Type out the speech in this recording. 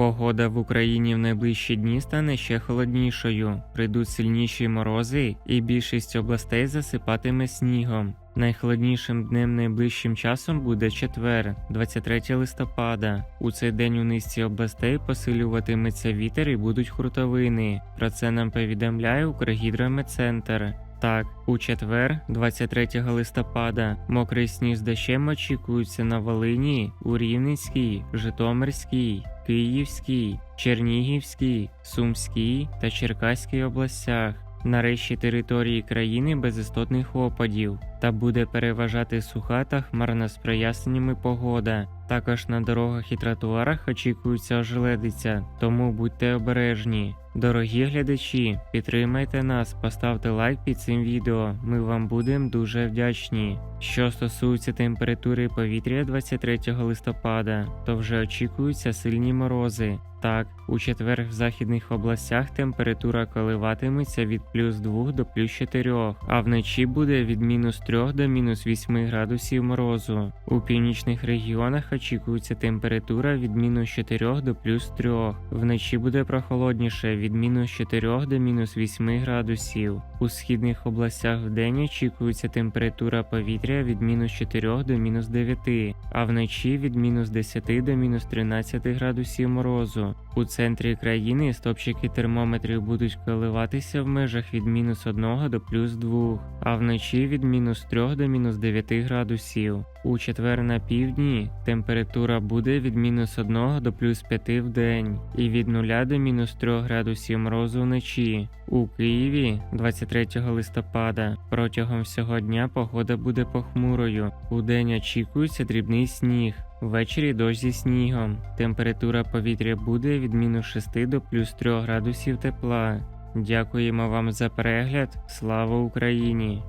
Погода в Україні в найближчі дні стане ще холоднішою. Прийдуть сильніші морози, і більшість областей засипатиме снігом. Найхолоднішим днем найближчим часом буде четвер, 23 листопада. У цей день у низці областей посилюватиметься вітер і будуть хуртовини. Про це нам повідомляє Укргідрометцентр. Так, у четвер, 23 листопада, мокрий сніг з дощем очікується на Волині, у Рівненській, Житомирській, Київській, Чернігівській, Сумській та Черкаській областях. Нарешті території країни без істотних опадів та буде переважати суха та хмарна з проясненнями погода. Також на дорогах і тротуарах очікується ожеледиця, тому будьте обережні. Дорогі глядачі, підтримайте нас, поставте лайк під цим відео. Ми вам будемо дуже вдячні. Що стосується температури повітря 23 листопада, то вже очікуються сильні морози. Так, у четвер в західних областях температура коливатиметься від плюс 2 до плюс 4, а вночі буде від мінус 3 до мінус 8 градусів морозу. У північних регіонах очікується температура від мінус 4 до плюс 3. Вночі буде прохолодніше від мінус 4 до мінус 8 градусів. У східних областях вдень очікується температура повітря від мінус 4 до мінус 9, а вночі від мінус 10 до мінус 13 градусів морозу. У центрі країни стопчики термометрів будуть коливатися в межах від мінус 1 до плюс 2, а вночі від мінус 3 до мінус 9 градусів. У четвер на півдні температура буде від мінус 1 до плюс 5 в день і від 0 до мінус 3 градусів морозу вночі. У Києві 23 листопада протягом всього дня погода буде похмурою. У день очікується дрібний сніг. Ввечері дощ зі снігом. Температура повітря буде від мінус 6 до плюс 3 градусів тепла. Дякуємо вам за перегляд. Слава Україні!